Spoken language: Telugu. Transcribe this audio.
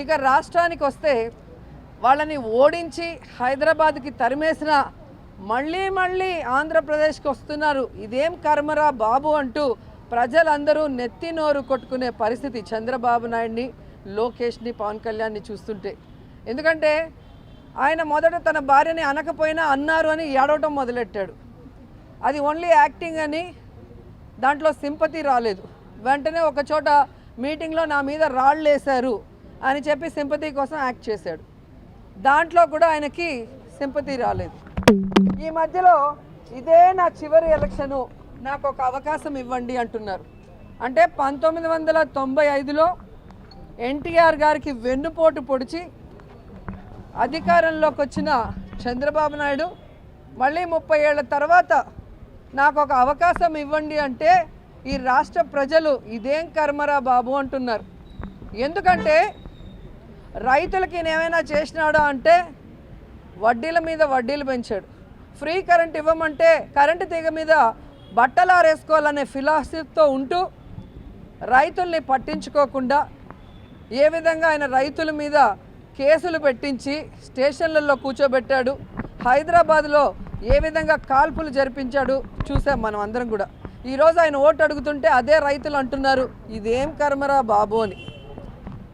ఇక రాష్ట్రానికి వస్తే వాళ్ళని ఓడించి హైదరాబాద్కి తరిమేసిన మళ్ళీ మళ్ళీ ఆంధ్రప్రదేశ్కి వస్తున్నారు. ఇదేం కర్మరా బాబు అంటూ ప్రజలందరూ నెత్తి నోరు కొట్టుకునే పరిస్థితి చంద్రబాబు నాయుడిని లోకేష్ని పవన్ కళ్యాణ్ని చూస్తుంటే. ఎందుకంటే ఆయన మొదట తన భార్యని అనకపోయినా అన్నారు అని ఏడవటం మొదలెట్టాడు. అది ఓన్లీ యాక్టింగ్ అని దాంట్లో సింపతి రాలేదు. వెంటనే ఒక చోట మీటింగ్లో నా మీద రాళ్ళు వేశారు. అని చెప్పి సింపతి కోసం యాక్ట్ చేశాడు. దాంట్లో కూడా ఆయనకి సింపతి రాలేదు. ఈ మధ్యలో ఇదే నా చివరి ఎలక్షను నాకు ఒక అవకాశం ఇవ్వండి అంటున్నారు. అంటే పంతొమ్మిది వందల తొంభై ఐదులో ఎన్టీఆర్ గారికి వెన్నుపోటు పొడిచి అధికారంలోకి వచ్చిన చంద్రబాబు నాయుడు మళ్ళీ ముప్పై ఏళ్ళ తర్వాత నాకు ఒక అవకాశం ఇవ్వండి అంటే ఈ రాష్ట్ర ప్రజలు ఇదేం కర్మరా బాబు అంటున్నారు. ఎందుకంటే రైతులకి ఏమైనా చేసినాడా అంటే వడ్డీల మీద వడ్డీలు పెంచాడు. ఫ్రీ కరెంట్ ఇవ్వమంటే కరెంటు తీగ మీద బట్టలు ఆరేసుకోవాలనే ఫిలాసఫీతో ఉంటూ రైతుల్ని పట్టించుకోకుండా ఏ విధంగా ఆయన రైతుల మీద కేసులు పెట్టించి స్టేషన్లలో కూర్చోబెట్టాడు. హైదరాబాద్లో ఏ విధంగా కాల్పులు జరిపించాడు చూసాం మనం అందరం కూడా. ఈరోజు ఆయన ఓటు అడుగుతుంటే అదే రైతులు అంటున్నారు ఇదేం కర్మరా బాబు అని.